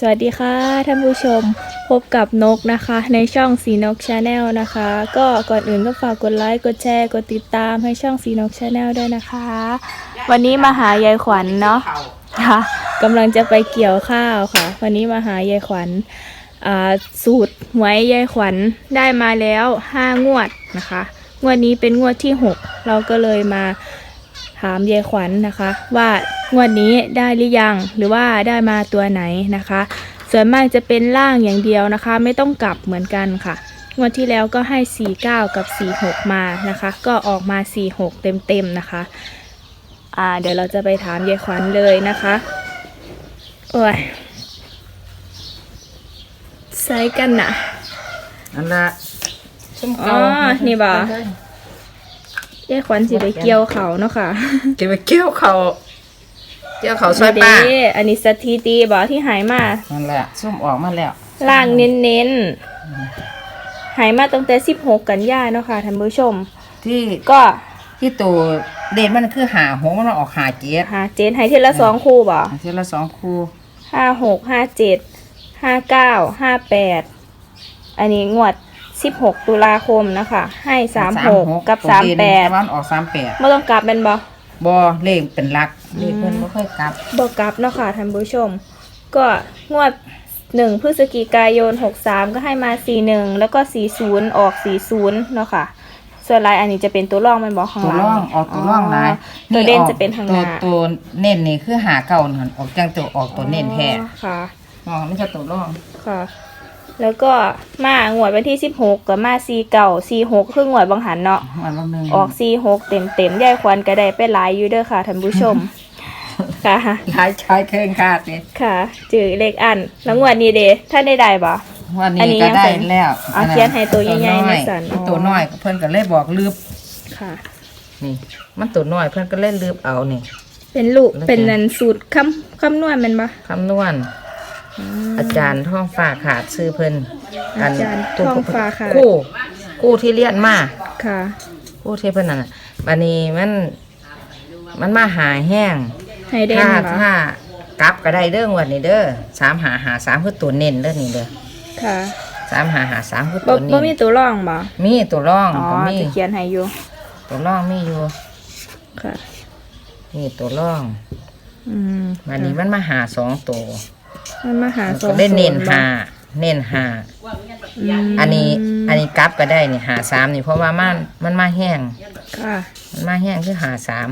สวัสดีค่ะท่านผู้ชมพบกับนกนะคะ ในช่องสีนกชาแนลนะคะ ก็ก่อนอื่นก็ฝากกดไลค์กดแชร์กดติดตามให้ช่องสีนกชาแนลด้วยนะคะ วันนี้มาหายายขวัญเนาะค่ะกำลังจะไปเกี่ยวข้าวค่ะ วันนี้มาหายายขวัญสูตรหวยยายขวัญได้มาแล้วห้างวดนะคะ งวดนี้เป็นงวดที่หกเราก็เลยมา ถามยายขวัญนะคะ ว่างวดนี้ได้หรือยังหรือว่าได้มาตัวไหนนะคะ ส่วนมากจะเป็นล่างอย่างเดียวนะคะ ไม่ต้องกลับเหมือนกันค่ะงวดที่แล้วก็ให้ 49 กับ 46 มานะคะ ก็ออกมา 46 เต็มๆนะคะอ่าเดี๋ยวเราจะไปถามยายขวัญเลยนะคะโอ้ยใส่กันนะอันละส้มอ๋อ นี่บ่ ยายขวัญสิไปเกี่ยวเขาเนาะค่ะเก็บไปเกี่ยวเขาเกี่ยวเขาซอยป้าเด้อันนี้สถิติบอกที่หายมานั่นแหละส้มออกมาแล้วล่างเน้นๆหายมาตั้งแต่16กันยาเนาะค่ะท่านผู้ชม ที่ก็ที่ตัวเด่นมันคือหาหงมันออกหาเจ็ดหาเจนให้ทีละสองคู่บ่เทีละสองคู่ห้าหกห้าเจ็ดห้าเก้าห้าแปดอันนี้งวด 16 ตุลาคมนะคะ ให้ 36 กับตัวเด่น38มันออกสามแปดไม่ต้องกลับเป็นบ่บอเลขเป็นหลักเลขเพิ่นไม่ค่อยกลับบอกกลับเนาะค่ะท่านผู้ชม ก็งวดหนึ่งพฤศจิกายนหกสามก็ให้มาสี่หนึ่งแล้วก็สี่ศูนย์ออกสี่ศูนย์เนาะค่ะ ส่วนลายอันนี้จะเป็นตัวร่องมันบอกข้างตัวหลังร่องออกตัวร่องหลายตัวเด่นออกจะเป็นทางหตัวน้าตัวเน้นนี่คือหาเก่าหันออกจังตัวออกตัวเน้นแท้อ๋อค่ะ มองไม่ใช่ตัวร่องค่ะ แล้วก็มางวดวันที่สิบหกกับมาสี่เก่าสี่หกคืองวดบางหันเนาะมันบางหนึงออกสี่หกเต็มเต็มๆยายควันก็ได้ไปหลายอยู่เด้อค่ะท่านผู้ชม ค่ะหลายชายเครื่องคาดเลยค่ะจือเลขอันแล้วงวดนี้เดท่านได้ได้บ่ วันอันนี้นี้ก็ยังได้เป็นแล้วเอาเขียนให้ตัวใหญ่ๆในสันอ๋อ ตัวน้อยเพื่อนก็เลยบอกลืบค่ะ นี่ มันตัวน้อยเพื่อนก็เล่นลืบเอานี่ เป็นลูกแล้วเป็นไงนันสูตรคำคำนวณแมันปะคำนวณ อาจารย์ท่องฟ้าขาดซื้อเพิ่นอาจารย์ท่องฟ้าขาดคู่คู่ที่เรียนมาค่ะคู่ที่เพิ่นนั่นน่ะบัดนี้มัน มันมาหาแห้งให้เด่นถ้าปะถ้ากลับก็ได้เด้องวันนี้เด้อสามหาหาสามคือตัวเน้นเด้อนี่เด้อค่ะสามหาหาสามคือบ่ตัวบ่เน้นมีตัวร่องบ่มีตัวร่องอ๋อก็มีจะเขียนให้อยู่ตัวร่องมีอยู่ค่ะนี่ตัวร่อง อืมวันนี้มันมาหาสองตัว มันมาหาสองก็ได้เน้นศูย์บ่หาเน้นหามอันนี้อันนี้กลับก็ได้นี่หาสามนี่เพราะว่ามันมันมาแห้งค่ะมันมาแห้งคือหาสาม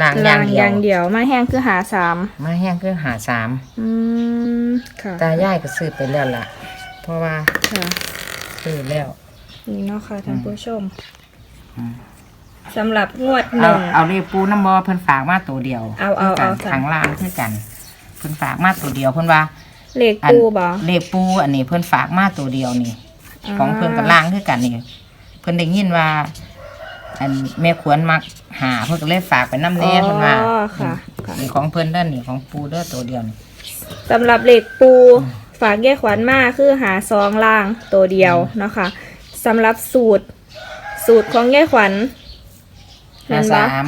ล่างอล่าย่างงเดีอยวย่างเดียว มาแห้งคือหาสามมาแห้งคือหาสามอืมค่ะตายายก็ซื้อไปแล้วล่ะ เพราะว่าค่ะซื้อแล้วนี่เนาะค่ะท่านผู้ชมอืมสำหรับงวดหเอานึ่งเอาเรียปูน้ำบอเพิ่นฝากมาตัวเดียวเอาเอาเอาทางล่างคือกัน เพิ่นฝากมาตัวเดียวเพิ่นว่าเลขอันปูบ่เลขปูอันนี้เพิ่นฝากมาตัวเดียวนี่ ของเพิ่นกับล่างคือกันนี่เพิ่นได้ยินว่า อันแม่ขวนมักหาเพิ่นก็เลยฝากไปน้ำแน่เพิ่นว่าอ๋อค่ะค่ะนี่ของเพิ่นเด้านนี่ของปูเด้อตัวเดียวนี่สำหรับเหล็กปูฝากแยกขวัญมาคือหาซองล่างตัวเดียวเนาะคะสำหรับสูตร สูตรของแยกขวัญห้าเห็นสาปะม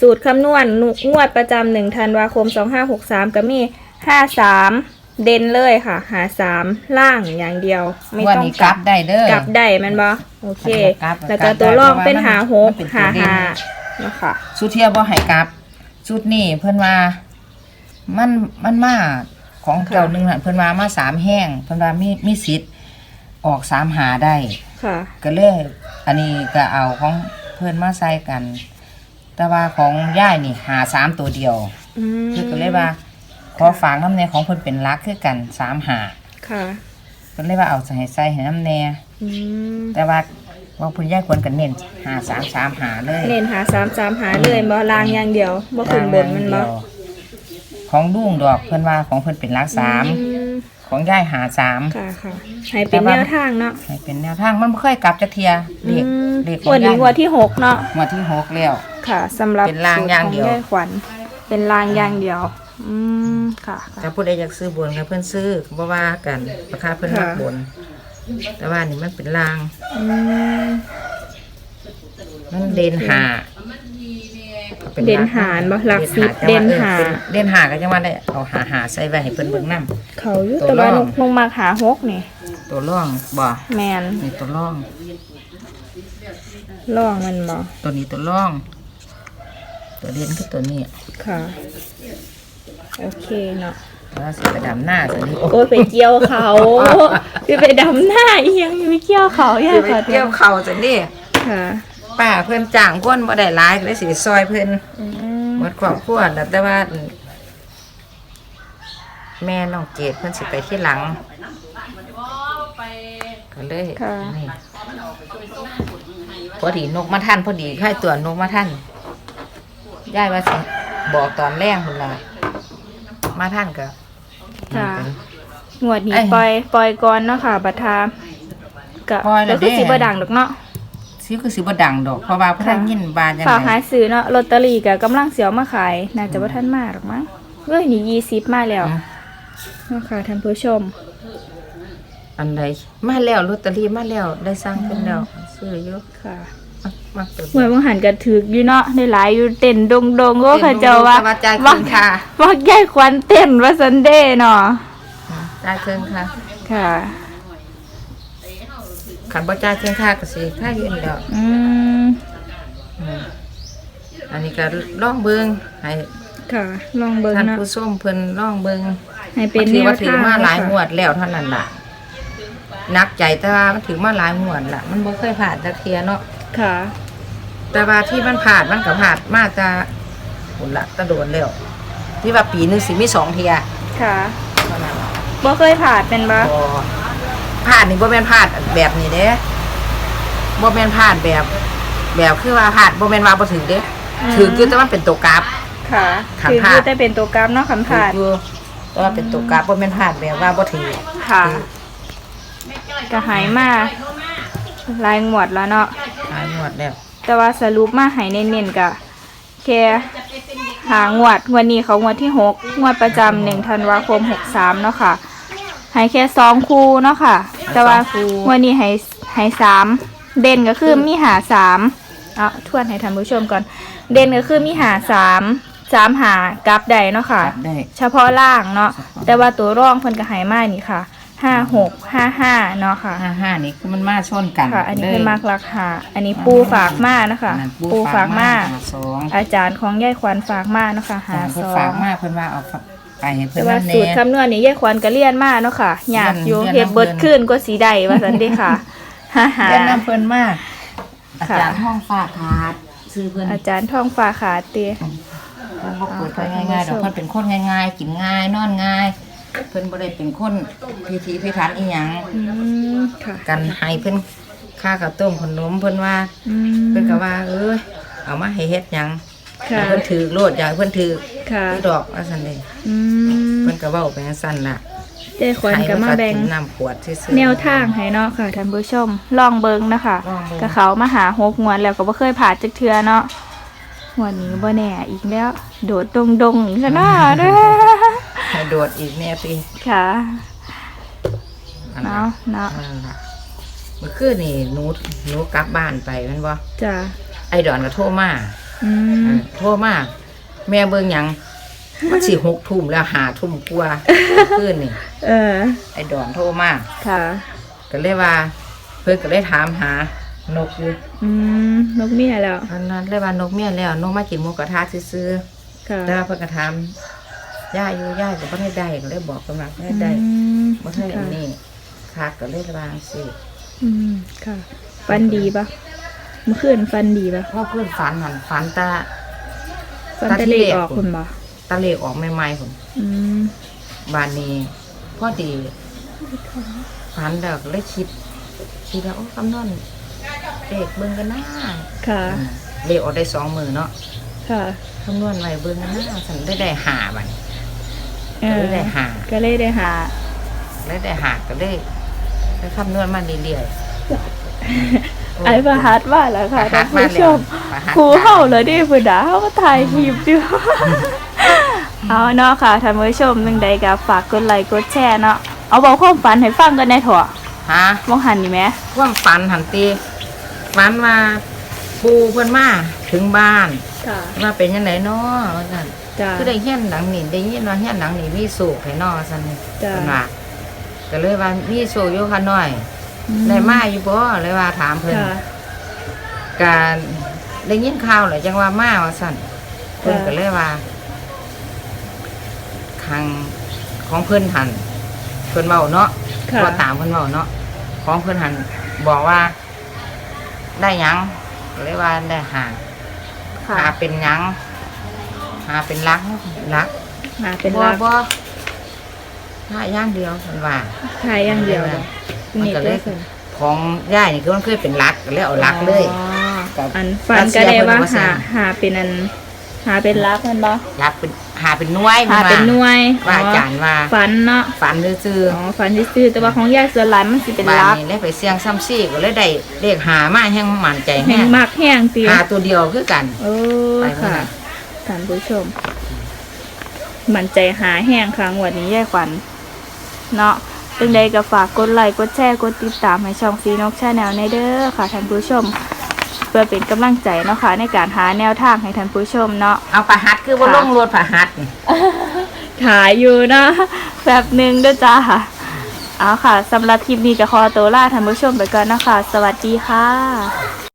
สูตรคำนวณนุงวดประจำหนึ่งธันวาคมสองห้าหกสามก็มีห้าสามเด่นเลยค่ะหาสามล่างอย่างเดียว ไม่วันต้องนี้กกลัลับบได้เด้อกลับได้แมันบ่โอเคกลับแล้วก็กลับตัวได้รองเพราะว่าเป็นหาหกมันเป็นตัวหาเด่นหาเนาะค่ะสุดเทียบ่ให้กลับชุดนี้เพิ่นว่ามันมันมาของเจ้าหนึงน่ะเพิ่นว่ามาสามแห้งเพิ่นว่ามีมีสิทธิ์ออกสามหาได้ ค่ะ ก็เลยอันนี้ก็เอาของเพิ่นมาใส่กัน แต่ว่าของย่ายนี่หาสามตัวเดียวอืมคือก็เลยว่า ขอฝากน้ำแน่ของเพิ่นเป็นรักคือกันสามหาค่ะเพิ่นเลยว่าเอาใส่ใส่ให้น้ำแน่อืมแต่ว่าว่าเพิ่นย่ายควรกันเน้นหาสามสามหาเลยเน้นหาสามสามหาเลยบ่ลางอย่างเดียวบ่ขึ้นบนมันบ่ของดุ้งดอกเพิ่นว่าของเพิ่นเป็นรักสามอืม ของย่ายหาสามค่ะค่ะให้เป็นแนวทางเนาะให้เป็นแนวทางมันบ่เคยกลับจักเทียอืเด็กมเด็กขงองวันนี้ย่ายงวันที่หกเนาะงวดที่หกแล้วค่ะสำหรับเป็นรางอย่างเดียวสูตรของยายขวัญเป็นรางอย่างเดียว อืมค่ะค่ะถ้าผู้ใดอยากซื้อบนก็เพิ่นซื้อก็บ่ว่ากันราคาเพิ่นค่ะมักบน แต่ว่านี่มันเป็นรางอืมมันเด่นหา เป็นเด่นหารบ่หลักสิบเด่นหาออเด่นหาก็จังว่าได้เอาหาหาใส่ไว้ให้เพิ่นเบิ่งนํเขาอยู่ตัวแต่ว่าร่นองกลงมาหาหกนี่ ตัวร่องบ่แมนนี่ตัวร่อง ล่องมันบ่ตัวนี้ตัวร่อง ตัวเด่นคือตัวนี้ค่ะ โอเคเนาะแล้วสิไปดำหน้าตัวนี้โอ้ยไปเกี่ยวเขาคือไปดำหน้าอีหยังอยู่ไปเกี่ยวเขาอย่าสิไปขอโทเกี่ยวษเข่าตัวนี้ค่ะ ป้าเพิ่นจ้างคนบ่ได้หลายก็เลยสิซอยเพิ่นอืมหมดครอบครัวแล้วแต่ว่าแม่น้องเกดเพิ่นสิไปที่หลังก็เลยค่ะนี่พอดีนกมาท่านพอดีค่ายตัวนกมาท่านยายว่าสิบอกตอนแรกพุ่นล่ะมาท่านก็ค่ะนั่นงวดนี้เอ้ยปล่อยปล่อยก่อนเนาะค่ะบัตรทามก็ปล่อยแล้แล้ววเด้คือสิบ่ดังดอกเนาะ สิคือสิบ่ดังดอกเพราะว่าเพิ่นได้ยินบานจังฝากไดหาซื้อเนาะลอตเตอรี่ก็กำลังเสียวมาขาย น่าจะบ่ทันมาหรอกมั้งเอ้ยนี่20มาแล้วอืมเนาะค่ะท่านผู้ชม อันใดมาแล้วลอตเตอรี่มาแล้วได้สร้างเพิ่นแล้วซื้ออยู่ค่ะมักมักตัวเหมือนบางหันก็ถึกอยู่เนาะได้หลายอยู่เต้นดงดงๆก็เขาเจ้าว่าแต่จ่ายคืนค่ะว่าแก้ควันเต้นว่าซันเดย์เนาะจ่ายคืนค่ะ ค่ะ ขันบ่จ่ายคืนค่ะก็สิค่ายืนแล้วอืมอืมอันนี้ก็ลองเบิ่งให้ค่ะ ลองเบิ่งท่านเนาะผู้ชมเพิ่นลองเบิ่งให้เป็นมันแนถือวว่าถือทางมาหลายงค่ะวดแล้วเท่านั้นล่ะนักใจแต่ว่ามันถือมาหลายงวดล่ะ มันบ่เคยผ่านจักเทียเนาะ ค่ะ แต่ว่าที่มันผ่านมันก็ผ่านมาจะหุ่นละตะโดนแล้วที่ว่าปีหนึงสิมีสองเทียค่ะเท่านั้นล่ะบ่เคยผ่านเป็นบ่บ่ ผ่านนี่บ่แม่นผ่านแบบนี้เด้บ่แม่นผ่านแบบ แบบคือว่าผ่านบ่แม่นว่าบ่ถึงเด้ถึงคือแต่ว่าเป็นตัวกราฟ ค่ะขันคือผ่านคือแต่เป็นตัวกราฟเนาะขันถึงผ่านอยู่แต่ว่าเป็นตัวกราฟบ่แม่นผ่านแบบว่าบ่ถึงค่ะก็หายมาหลายงวดแล้วเนาะ หายงวดแล้วแต่ว่าสรุปมาใหายเน้นๆกะแค่หางวดงวันนี้เขางวดที่หกงวดประจำหนึ่งธันวาคมหกสามเนาะค่ะใหายแค่สองคู่เนาะค่ะ แต่ว่างวันนี้ใหายหายสามเด่นก็คือมีหาสามเอาทวนให้ท่านผู้ชมก่อน เด่นก็คือมีหาสามสามหากลับใดเนาะค่ะกลับได้ เฉพาะล่างเนาะ แต่ว่าตัวร่องเพิ่นก็ใหายมานี่ค่ะห้าหกห้าห้าเนาะค่ะ55นี่คือมันมาชนกันค่ะ อันนี้ลยเป็นมากราคาอันนี้ปูฝากมานะคะ นั่นปูฝากมาหสองอาจารย์ของยายขวัญฝากมาเนาะค่ะหาเพิ่ซนอฝากงมาเพิ่นว่าเอาฝาก ไปให้เพิ่แต่นว่านั่นสูแน่ตรคำนวณนี่ยายขวัญก็เรียนมาเนาะค่ะอยากอยู่เรียนเฮ็ดเบิดเรียนขึ้นก็สีใดว่าซั่นเด้ค่ะฮ่าฮ่าเรียนน้ำเพิ่นมาก อาค่ะ จารย์ห้องฝากขาดซื้อเพิ่นอาจารย์ท่องฟ้าขาเตีย เพิ่นบ่เปิดไปง่ายๆดอกเพิ่นเป็นคนง่ายๆ กินง่ายนอนง่าย เพิ่นบ่ได้เป็นคนพิธีพิถันอีหยังอืมค่ะกันให้เพิ่นค่ากับต้มขนมเพิ่นว่า อืมเพิ่นก็ว่า เอ้ยเอามาให้เฮ็ดหยัง ค่ะให้เพิ่นถือโลดอยากให้เพิ่นถือค่ะ ที่ดอกว่าซั่นเด้อืมเพิ่นก็เว้าไปจังซั่นล่ะยายขวัญก็มาแบ่ง ให้เพิ่นก็กินน้ำขวดซื่อๆ แนวทางให้เนาะค่ะท่านผู้ชมลองเบิ่งนะคะลองเบิ่งก็เขามาหาหกงวดแล้วก็บ่เคยผ่านจักเทื่อเนาะงวดนี้บ่แน่อีกแล้ว โดดดงดงๆอีกแล้วนะเด้อให้โดดอีกแน่ติค่ะอันนั้นเนาะเนาะนั่นล่ะเมื่อคืนนี่หนูหนูกลับบ้านไปแมันบ่จ้ะไอ้ดอนก็โทรมา อืมโทรมาแม่เบิ่งหยังมันสิหกทุ่มแล้วหาทุ่มกว่าเมื่อคืนนี่เออ ไอ้ดอนโทรมาค่ะ ก็เลยว่า เพิ่นก็เลยถามหานกอยู่อืมนกเมียแล้วอันนั้นเลยว่านกเมียแล้วนกมากินหมูกระทะซื้อค่ะๆแต่ว่าเพิ่นก็ถามย่าอยู่ย่าก็บ่ได้ได้ก็เลยบอกกำลังบ่ได้ได้อืมบ่ได้อัค่ะนนี้คักก็เลยว่าจังซี่อืมค่ะฟันดีปะ เมื่อคืนฟันดีปะพ่อเพื่อนฝันหันฝันตาฟันตาตะที่เลเลขออกคุณปะตะเลขออกใหม่ๆผมอืมบานนี้พอดีฝันแล้วก็เลยคิดคิดแล้วโอ้คำนวณเลขเบิ่งกันหน้าค่ะเลขออกได้สองมือเนาะค่ะคำนวณไว้เบิ่งกันหน้าฉันได้ได้หาบัดเออได้ได้หาก็เลยได้หาได้ได้หาก็เลยได้คำนวณมาเรื่อยๆ ไอ้ประหัดว่าแล้วค่ะประหัท่าดนผู้ชมประหัดครูเฮาเลยดิเพิ่นด่าเฮาก็ถ่ายคลิปอยู่เอาเนาะค่ะท่านผู้ชมนึงใดก็ฝากกดไลค์กดแชร์เนาะเอาบอกความฝันให้ฟังกันได้เถอะฮะมองหันนี่แหมความฝันหันตีฝันว่าปูเพิ่นมาถึงบ้านค่ะว่าเป็นยังไงเนาะว่าซั่นจ้าคือได้เฮียนหลังนี่ได้ยินว่าเฮียนหลังนี่มีสูกให้เนาะว่าซั่นจ้ะเพิ่นว่าก็เลยว่ามีสูกอยู่ค่ะน้อย ได้มาอยู่บ่เลยว่าถามเพิ่นค่ะ การได้ยินข่าวเลยจังว่ามาว่าสั่นเพิ่นจ้ะก็เลยว่าทางของเพิ่นหันเพิ่นเว้าเนาะค่ะ ก็ตามเพิ่นเว้าเนาะของเพิ่นหันบอกว่า ได้หยังก็เลยว่าได้หาค่ะหาเป็นหยังหาเป็นลักลักมาเป็นบ่รักบ่หาอย่างเดียวเพิ่นว่าขายอย่างเดียวมันนี่ ก็ก็เลเลยยของย่ายนี่คือมันเคยเป็นลักก็เลยเอาลักเลยอ๋อกับอันฟันก็ได้ว่ารัสเซียหาเพิ่นว่าหาเป็นอันหาเป็นรักมันบ่ลักเป็นหาเป็นหน่วยหาเป็นหน่วยว่าอาจารย์ว่าฟันเนาะฝันซื่ออ๋อฟันซื่อๆแต่ว่าของยายส่วนหลายมันสิเป็นๆบ้านรักนี้ได้ไปเสี่ยงซ้ำซี่ก็เลยได้เลขหามาแห้งมั่นใจแห่แห้งงมักแห้งตีหาตัวเดียวคือกันโอ้ไปเมื่อค่ะไหร่ท่านผู้ชม มันใจหาแห้งครั้งวันนี้ยายขวัญเนาะ ตึงใดก็ฝากกดไลค์กดแชร์กดติดตามให้ช่องซีนกชาแนลในเด้อค่ะท่านผู้ชม เพื่อเป็นกำลังใจเนาะค่ะในการหาแนวทางให้ท่านผู้ชมเนาะ เอาผาหัดคือว่าค่ะลงรถผาหัดขายอยู่เนาะแบบหนึ่งด้วยจ้าเอาค่ะสำหรับคลิปนี้ก็ขอตัวลาท่านผู้ชมไปก่อนนะคะ สวัสดีค่ะ